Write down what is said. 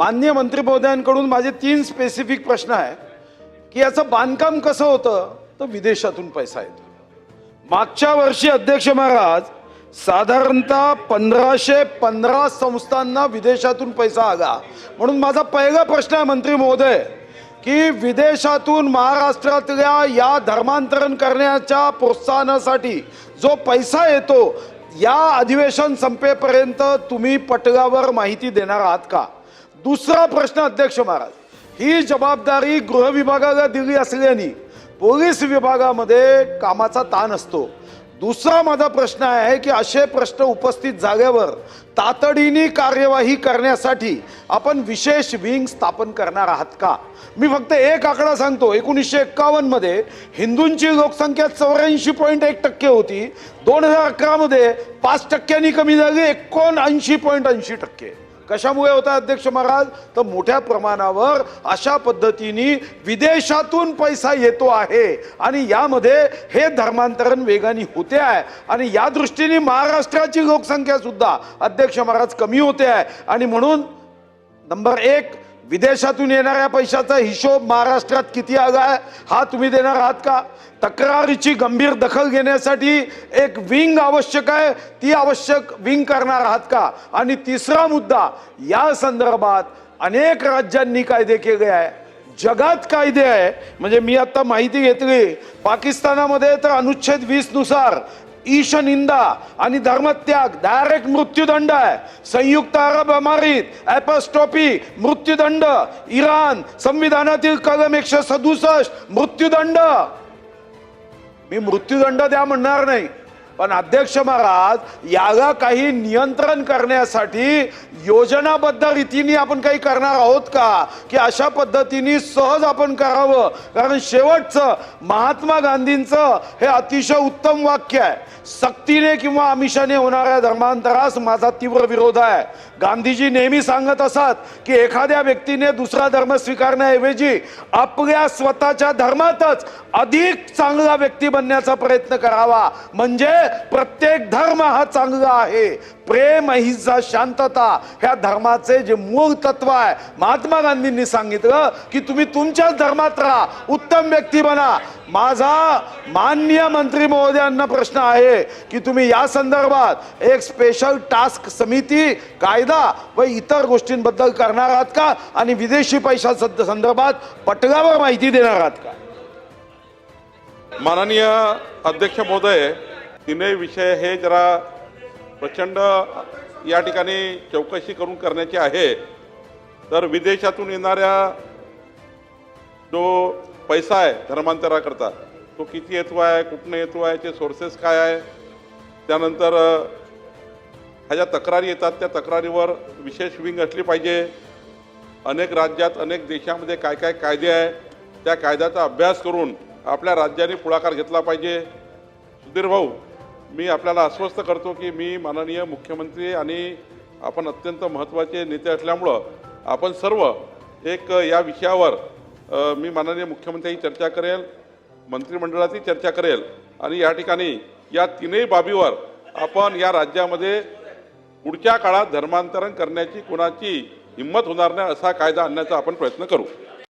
मान्य मंत्री महोदयांकडून माझे तीन स्पेसिफिक प्रश्न आहे की याचं बांधकाम कसं होतं? तर विदेशातून पैसा येतो. मागच्या वर्षी अध्यक्ष महाराज साधारणतः पंधराशे पंधरा संस्थांना विदेशातून पैसा आला. म्हणून माझा पहिला प्रश्न आहे मंत्री महोदय की विदेशातून महाराष्ट्रातल्या या धर्मांतरण करण्याच्या प्रोत्साहनासाठी जो पैसा येतो या अधिवेशन संपेपर्यंत तुम्ही पटलावर माहिती देणार आहात का? दुसरा प्रश्न अध्यक्ष महाराज. ही जबाबदारी गृह विभागाला दिली असल्याने पोलीस विभागामध्ये कामाचा ताण असतो. दुसरा माझा प्रश्न आहे की असे प्रश्न उपस्थित झाल्यावर तातडीने कार्यवाही करण्यासाठी आपण विशेष विंग स्थापन करणार आहात का? मी फक्त एक आकडा सांगतो. एकोणीसशे एक्कावन्नमध्ये हिंदूंची लोकसंख्या चौऱ्याऐंशी पॉईंट एक टक्के होती. दोन हजार अकरामध्ये पाच टक्क्यांनी कमी झाली एकोणऐंशी पॉईंट ऐंशी टक्के. कशामुळे होता अध्यक्ष महाराज? तर मोठ्या प्रमाणावर अशा पद्धतीने विदेशातून पैसा येतो आहे. आणि यामध्ये हे धर्मांतरण वेगाने होते आहे. आणि या दृष्टीने महाराष्ट्राची लोकसंख्या सुद्धा अध्यक्ष महाराज कमी होते आहे. आणि म्हणून नंबर एक विदेशातून येणाऱ्या पैशाचा हिशोब महाराष्ट्रात किती आला आहे हा तुम्ही देणार आहात का? तक्रारीची गंभीर दखल घेण्यासाठी एक विंग आवश्यक आहे ती आवश्यक विंग करणार आहात का? आणि तिसरा मुद्दा या संदर्भात अनेक राज्यांनी कायदे केले आहे. जगात कायदे आहे म्हणजे मी आता माहिती घेतली पाकिस्तानामध्ये तर अनुच्छेद वीस ईशनिंदा ईश निंदा आणि धर्मत्याग डायरेक्ट मृत्यूदंड आहे. संयुक्त अरब अमारीत ॲपस्टॉपी मृत्यूदंड. इराण संविधानातील कलम एकशे सदुसष्ट मृत्यूदंड. मी मृत्यूदंड द्या म्हणणार नाही. पण अध्यक्ष महाराज याला काही नियंत्रण करण्यासाठी योजनाबद्ध रीतीने आपण काही करणार आहोत का? की अशा पद्धतीने सहज आपण करावं? कारण शेवटचं महात्मा गांधींचं हे अतिशय उत्तम वाक्य आहे. सक्तीने किंवा आमिषाने होणाऱ्या धर्मांतरास माझा तीव्र विरोध आहे. गांधीजी नेहमी सांगत असत की एखाद्या व्यक्तीने दुसरा धर्म स्वीकारण्याऐवजी आपल्या स्वतःच्या धर्मातच अधिक चांगला व्यक्ती बनण्याचा प्रयत्न करावा. म्हणजे प्रत्येक धर्म हा चांगला आहे. प्रेम हिंसा शांतता ह्या धर्माचे जे मूळ तत्व आहे. महात्मा गांधींनी सांगितलं की तुम्ही तुमच्याच धर्मात राहा उत्तम व्यक्ती बना. माझा मान्य मंत्री महोदयांना प्रश्न आहे की तुम्ही या संदर्भात एक स्पेशल टास्क समिती कायदा व इतर गोष्टींबद्दल करणार आहात का? आणि विदेशी पैशा संदर्भात पटलावर माहिती देणार आहात का? माननीय अध्यक्ष महोदय तिने विषय हे जरा प्रचंड या ठिकाणी चौकशी करून करण्याची आहे. तर विदेशातून येणाऱ्या जो पैसा आहे धर्मांतराकरता तो किती येतो आहे कुठनं येतो आहे याचे सोर्सेस काय आहे? त्यानंतर ह्या ज्या तक्रारी येतात त्या तक्रारीवर विशेष विंग असली पाहिजे. अनेक राज्यात अनेक देशामध्ये काय काय कायदे आहे त्या कायद्याचा अभ्यास करून आपल्या राज्याने पुढाकार घेतला पाहिजे. सुधीर भाऊ मी आपल्याला आश्वस्त करतो की मी माननीय मुख्यमंत्री आणि आपण अत्यंत महत्त्वाचे नेते असल्यामुळं आपण सर्व एक या विषयावर मी माननीय मुख्यमंत्र्यांची चर्चा करेल मंत्रिमंडळाची चर्चा करेल आणि या ठिकाणी या तीनही बाबीवर आपण या राज्यामध्ये पुढच्या काळात धर्मांतरण करण्याची कुणाची हिंमत होणार नाही असा कायदा आणण्याचा आपण प्रयत्न करू.